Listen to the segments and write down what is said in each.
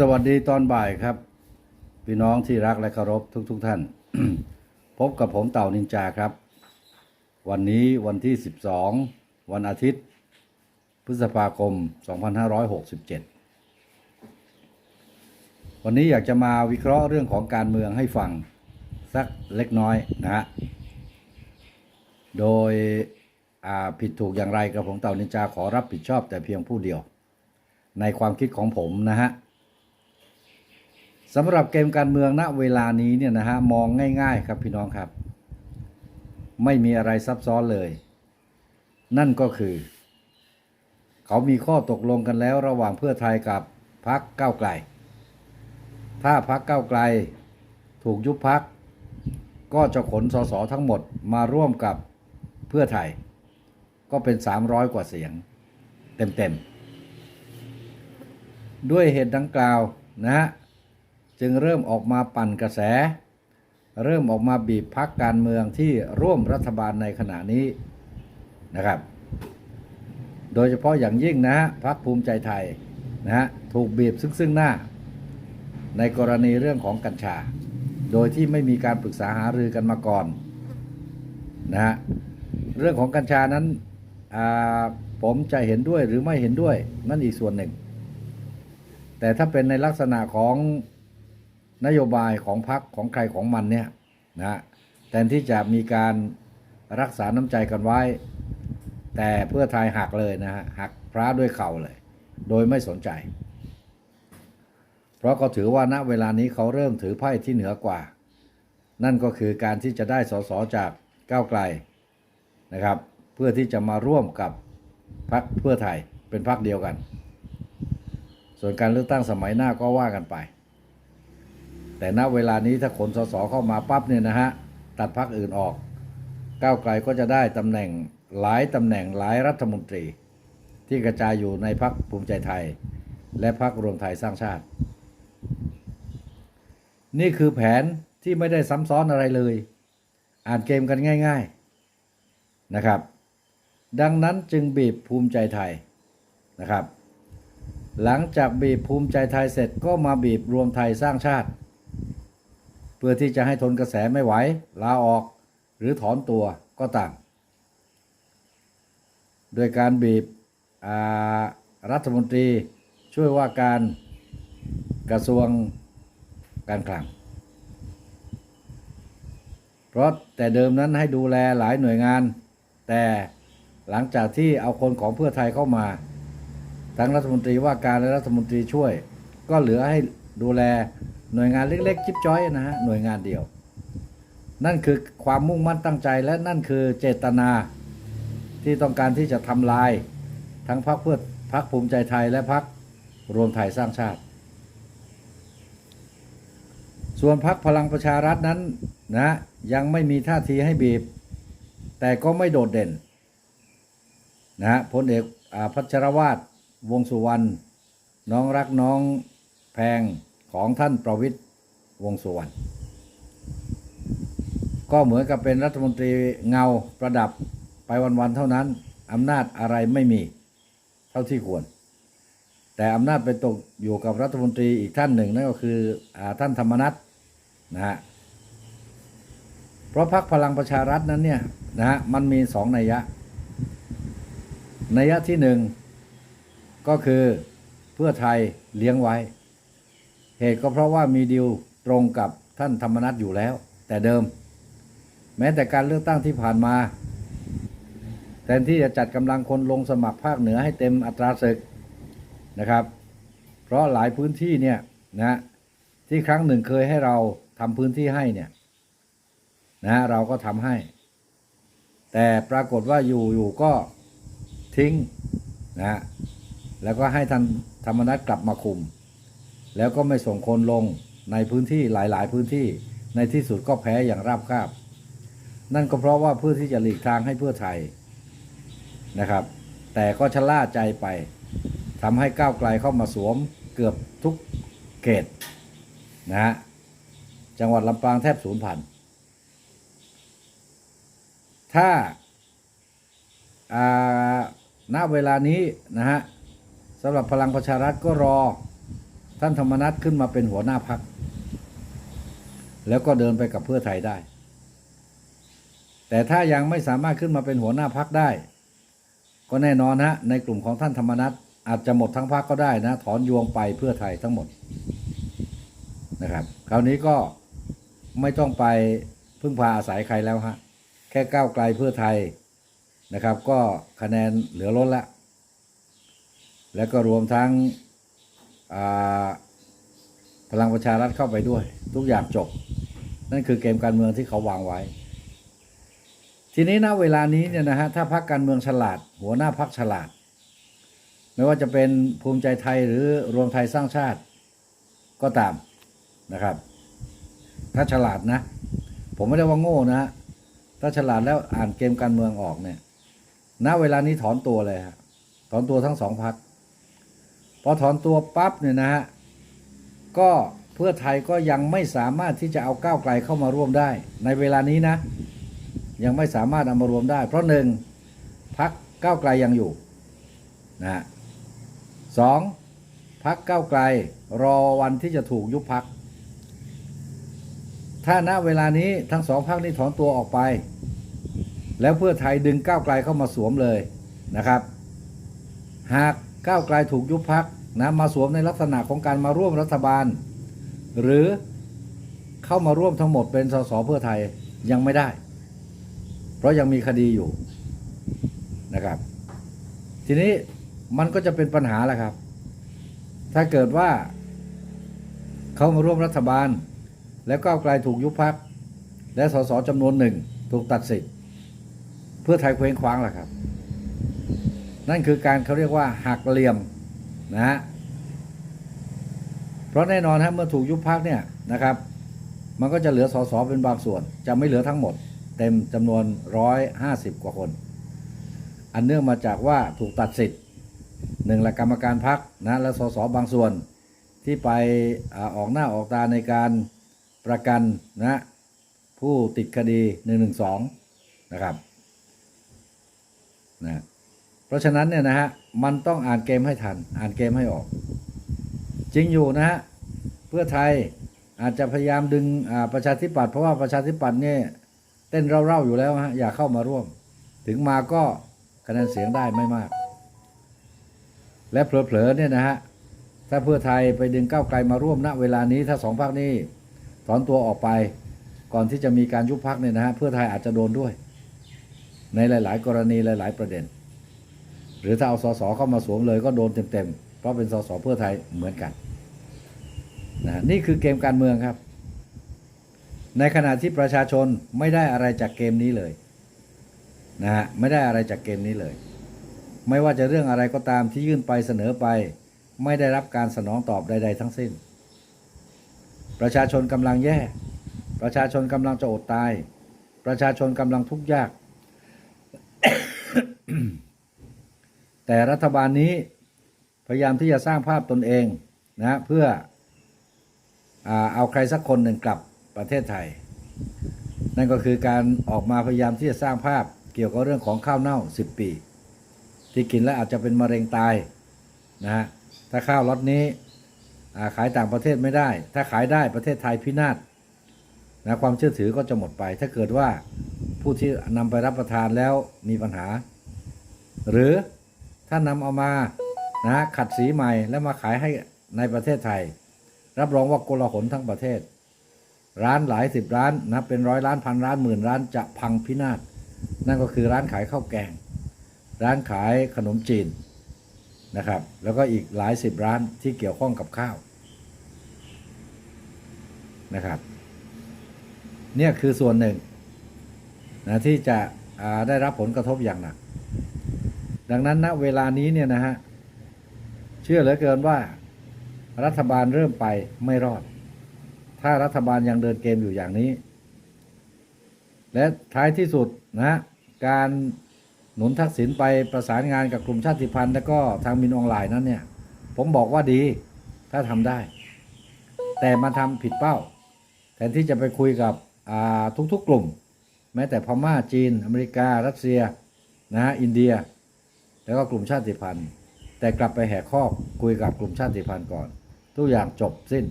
สวัสดีตอนบ่ายครับ พี่น้องที่รักและเคารพทุกๆทท่าน พบกับผมเต่านินจาครับ วันนี้วันที่ 12 วันอาทิตย์ พฤษภาคม 2567 วันนี้อยากจะมาวิเคราะห์เรื่องของการเมืองให้ฟัง สักเล็กน้อยนะฮะโดยผิดถูกอย่างไรกระผมเต่านินจาขอรับผิดชอบแต่เพียงผู้เดียว ในความคิดของผมนะฮะ สำหรับเกมการเมืองณเวลานี้เนี่ยนะฮะมองง่ายๆครับพี่น้องครับ ไม่มีอะไรซับซ้อนเลย นั่นก็คือ เขามีข้อตกลงกันแล้วระหว่างเพื่อไทยกับพักก้าวไกล ถ้าพักก้าวไกล ถูกยุบพัก ก็จะขนสสทั้งหมดมาร่วมกับเพื่อไทย ก็เป็น 300 กว่าเสียง เต็มๆ ด้วยเหตุดังกล่าวนะฮะ จึงเริ่มออกมาปั่นกระแส เริ่มออกมาบีบพักการเมืองที่ร่วมรัฐบาลในขณะนี้นะครับ โดยเฉพาะอย่างยิ่งนะฮะพักภูมิใจไทยนะฮะถูกบีบซึ่งซึ่งหน้า ในกรณีเรื่องของกัญชา โดยที่ไม่มีการปรึกษาหารือกันมาก่อนนะฮะเรื่องของกัญชานั้นอ่าผมจะเห็นด้วยหรือไม่เห็นด้วยนั่นอีกส่วนหนึ่ง แต่ถ้าเป็นในลักษณะของ นโยบายของพรรคของใครของมันเนี่ยนะแทนที่จะมีการรักษาน้ำใจกันไว้ แต่เพื่อไทยหักเลยนะฮะหักพระด้วยเข่าเลย โดยไม่สนใจ เพราะเขาถือว่าณเวลานี้เขาเริ่มถือไพ่ที่เหนือกว่า นั่นก็คือการที่จะได้สสจากก้าวไกลนะครับ เพื่อที่จะมาร่วมกับพรรคเพื่อไทยเป็นพรรคเดียวกัน ส่วนการเลือกตั้งสมัยหน้าก็ว่ากันไป แต่ณเวลานี้ถ้าขนสสเข้ามาปั๊บเนี่ยนะฮะตัดพรรคอื่นออกก้าวไกลก็จะได้ตำแหน่งหลายตำแหน่งหลายรัฐมนตรี ที่กระจายอยู่ในพรรคภูมิใจไทย และพรรครวมไทยสร้างชาติ นี่คือแผนที่ไม่ได้ซ้ำซ้อนอะไรเลย อ่านเกมกันง่าย ๆนะครับ ดังนั้นจึงบีบภูมิใจไทยนะครับ หลังจากบีบภูมิใจไทยเสร็จก็มาบีบรวมไทยสร้างชาติ เพื่อที่จะให้ทนกระแสไม่ไหวลาออกหรือถอนตัวก็ต่ามโดยการบีบรัฐมนตรีช่วยว่าการกระทรวงการคลัง เพราะแต่เดิมนั้นให้ดูแลหลายหน่วยงาน แต่หลังจากที่เอาคนของเพื่อไทยเข้ามา ทั้งรัฐมนตรีว่าการและรัฐมนตรีช่วย ก็เหลือให้ดูแล หน่วยงานเล็กๆจิ๊บจ้อยนะฮะหน่วยงานเดียว นั่นคือความมุ่งมั่นตั้งใจและนั่นคือเจตนาที่ต้องการที่จะทำลาย ทั้งพรรคเพื่อพรรคภูมิใจไทยและพรรครวมไทยสร้างชาติ ส่วนพรรคพลังประชารัฐนั้นนะยังไม่มีท่าทีให้บีบ แต่ก็ไม่โดดเด่นนะฮะพลเอกอพัชรวาทวงสุวรรณน้องรักน้องแพง ของท่านประวิทย์วงสุวรรณก็เหมือนกับเป็นรัฐมนตรีเงาประดับไปวันๆเท่านั้นอำนาจอะไรไม่มีเท่าที่ควร แต่อำนาจไปตกอยู่กับรัฐมนตรีอีกท่านหนึ่งนั่นก็คืออท่านธรรมนัฐนะฮะเพราะพรรคพลังประชารัฐนั้นเนี่ยนะฮะมันมีสองนัยยะนัยยะที่หนึ่งก็คือเพื่อไทยเลี้ยงไว้ เหตุก็เพราะว่ามีดีลตรงกับท่านธรรมนัฐอยู่แล้ว แต่เดิม แม้แต่การเลือกตั้งที่ผ่านมาแทนที่จะจัดกำลังคนลงสมัครภาคเหนือให้เต็มอัตราศึกนะครับ เพราะหลายพื้นที่เนี่ยนะที่ครั้งหนึ่งเคยให้เราทำพื้นที่ให้เนี่ยนะเราก็ทำให้ แต่ปรากฏว่าอยู่อยู่ก็ทิ้งนะแล้วก็ให้ท่านธรรมนัฐกลับมาคุม แล้วก็ไม่ส่งคนลงในพื้นที่หลายๆ พื้นที่ในที่สุดก็แพ้อย่างราบคาบ นั่นก็เพราะว่าเพื่อที่จะหลีกทางให้เพื่อไทยนะครับ แต่ก็ชะล่าใจไปทำให้ก้าวไกลเข้ามาสวมเกือบทุกเขตนะฮะจังหวัดลำปางแทบศูนย์พัน ถ้าอ่าณเวลานี้นะฮะสำหรับพลังประชารัฐก็รอ ท่านธรรมนัฐขึ้นมาเป็นหัวหน้าพัก แล้วก็เดินไปกับเพื่อไทยได้ แต่ถ้ายังไม่สามารถขึ้นมาเป็นหัวหน้าพักได้ ก็แน่นอนฮะในกลุ่มของท่านธรรมนัฐอาจจะหมดทั้งพักก็ได้นะ ถอนยวงไปเพื่อไทยทั้งหมดนะครับ คราวนี้ก็ไม่ต้องไปพึ่งพาอาศัยใครแล้วฮะแค่ก้าวไกลเพื่อไทยนะครับ ก็คะแนนเหลือล้นละ แล้วก็รวมทั้ง พลังประชารัฐเข้าไปด้วย ทุกอย่างจบ นั่นคือเกมการเมืองที่เขาวางไว้ ทีนี้ณเวลานี้เนี่ยนะฮะถ้าพรรคการเมืองฉลาด หัวหน้าพรรคฉลาด ไม่ว่าจะเป็นภูมิใจไทยหรือรวมไทยสร้างชาติก็ตามนะครับ ถ้าฉลาดนะ ผมไม่ได้ว่าโง่นะ ถ้าฉลาดแล้วอ่านเกมการเมืองออกเนี่ยณเวลานี้ถอนตัวเลยฮะถอนตัวทั้งสองพัก พอถอนตัวปั๊บเนี่ยนะฮะก็เพื่อไทยก็ยังไม่สามารถที่จะเอาก้าวไกลเข้ามาร่วมได้ ในเวลานี้นะ ยังไม่สามารถเอามารวมได้ เพราะหนึ่งพักก้าวไกลยังอยู่นะฮะสองพักก้าวไกลรอวันที่จะถูกยุบพัก ถ้าณเวลานี้ทั้งสองพักนี้ถอนตัวออกไป แล้วเพื่อไทยดึงก้าวไกลเข้ามาสวมเลยนะครับ หาก ก้าวไกลถูกยุบพักนะมาสวมในลักษณะของการมาร่วมรัฐบาล หรือเข้ามาร่วมทั้งหมดเป็นสสเพื่อไทยยังไม่ได้ เพราะยังมีคดีอยู่นะครับ ทีนี้มันก็จะเป็นปัญหาแหละครับ ถ้าเกิดว่า เขามาร่วมรัฐบาล แล้วก้าวไกลถูกยุบพักและสสจำนวนหนึ่งถูกตัดสิทธิ์เพื่อไทยเคว้งคว้างแหละครับ นั่นคือการเขาเรียกว่าหักเหลี่ยมนะฮะเพราะแน่นอนฮะเมื่อถูกยุบพักเนี่ยนะครับ มันก็จะเหลือสสเป็นบางส่วน จะไม่เหลือทั้งหมด เต็มจำนวนร้อยห้าสิบกว่าคน อันเนื่องมาจากว่าถูกตัดสิทธิ์หนึ่งละกรรมการพักนะและสสบางส่วนที่ไปอออกหน้าออกตาในการประกันนะผู้ติดคดี1นึนะครับนะ เพราะฉะนั้นเนี่ยนะฮะมันต้องอ่านเกมให้ทัน อ่านเกมให้ออก จริงอยู่นะฮะเพื่อไทยอาจจะพยายามดึงอาประชาธิปัตย์เพราะว่าประชาธิปัตย์เนี่ยเต้นเร่าๆอยู่แล้วฮะอยากเข้ามาร่วม ถึงมาก็คะแนนเสียงได้ไม่มาก และเผลอๆเนี่ยนะฮะถ้าเพื่อไทยไปดึงก้าวไกลมาร่วมณเวลานี้ถ้าสองพรรคนี้ถอนตัวออกไปก่อนที่จะมีการยุบพักเนี่ยนะฮะเพื่อไทยอาจจะโดนด้วย ในหลาย ๆ กรณีหลาย ๆ ประเด็น หรือถ้าเอาสสเข้ามาสวมเลยก็โดนเต็มๆ เพราะเป็นสสเพื่อไทยเหมือนกันนะนี่คือเกมการเมืองครับ ในขณะที่ประชาชนไม่ได้อะไรจากเกมนี้เลยนะฮะไม่ได้อะไรจากเกมนี้เลย ไม่ว่าจะเรื่องอะไรก็ตามที่ยื่นไปเสนอไป ไม่ได้รับการสนองตอบใด ๆ ทั้งสิ้น ประชาชนกำลังแย่ ประชาชนกำลังจะอดตาย ประชาชนกำลังทุกข์ยาก แต่รัฐบาลนี้พยายามที่จะสร้างภาพตนเองนะเพื่อเอาใครสักคนหนึ่งกลับประเทศไทย นั่นก็คือการออกมาพยายามที่จะสร้างภาพเกี่ยวกับเรื่องของข้าวเน่า 10 ปี ที่กินแล้วอาจจะเป็นมะเร็งตายนะฮะถ้าข้าวล็อตนี้ขายต่างประเทศไม่ได้ ถ้าขายได้ประเทศไทยพินาศนะความเชื่อถือก็จะหมดไป ถ้าเกิดว่าผู้ที่นำไปรับประทานแล้วมีปัญหา หรือ ถ้านำเอามานะขัดสีใหม่แล้วมาขายให้ในประเทศไทย รับรองว่าโกลาหลทั้งประเทศ ร้านหลายสิบร้านนะเป็นร้อยล้านพันร้านหมื่นร้านจะพังพินาศนั่นก็คือร้านขายข้าวแกง ร้านขายขนมจีนนะครับ แล้วก็อีกหลายสิบร้านที่เกี่ยวข้องกับข้าวนะครับเนี่ยคือส่วนหนึ่งนะที่จะได้รับผลกระทบอย่างหนัก ดังนั้นณเวลานี้เนี่ยนะฮะเชื่อเหลือเกินว่า รัฐบาลเริ่มไปไม่รอด ถ้ารัฐบาลยังเดินเกมอยู่อย่างนี้ และท้ายที่สุดนะการหนุนทักษิณไปประสานงานกับกลุ่มชาติพันธุ์ และก็ทางมินออนไลน์นั้นเนี่ย ผมบอกว่าดีถ้าทำได้ แต่มาทำผิดเป้า แทนที่จะไปคุยกับทุกๆกลุ่ม แม้แต่พม่าจีน อเมริกา รัสเซียนะฮะอินเดีย แล้วก็กลุ่มชาติพันธุ์แต่กลับไปแหกข้อคุยกับกลุ่มชาติพันธุ์ก่อน ทุกอย่างจบสิ้น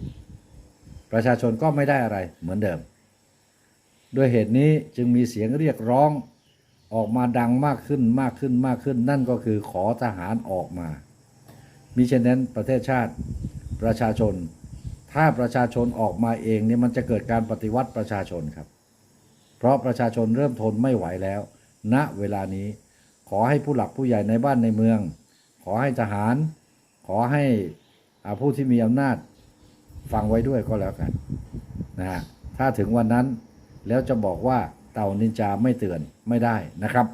ประชาชนก็ไม่ได้อะไรเหมือนเดิม ด้วยเหตุนี้จึงมีเสียงเรียกร้องออกมาดังมากขึ้นมากขึ้นมากขึ้น นั่นก็คือขอทหารออกมา มิเช่นนั้นประเทศชาติประชาชน ถ้าประชาชนออกมาเองเนี่ยมันจะเกิดการปฏิวัติประชาชนครับ เพราะประชาชนเริ่มทนไม่ไหวแล้วณเวลานี้ ขอให้ผู้หลักผู้ใหญ่ในบ้านในเมือง ขอให้ทหาร ขอให้อาผู้ที่มีอำนาจฟังไว้ด้วยก็แล้วกันนะฮะถ้าถึงวันนั้นแล้วจะบอกว่าเต่านินจาไม่เตือนไม่ได้นะครับ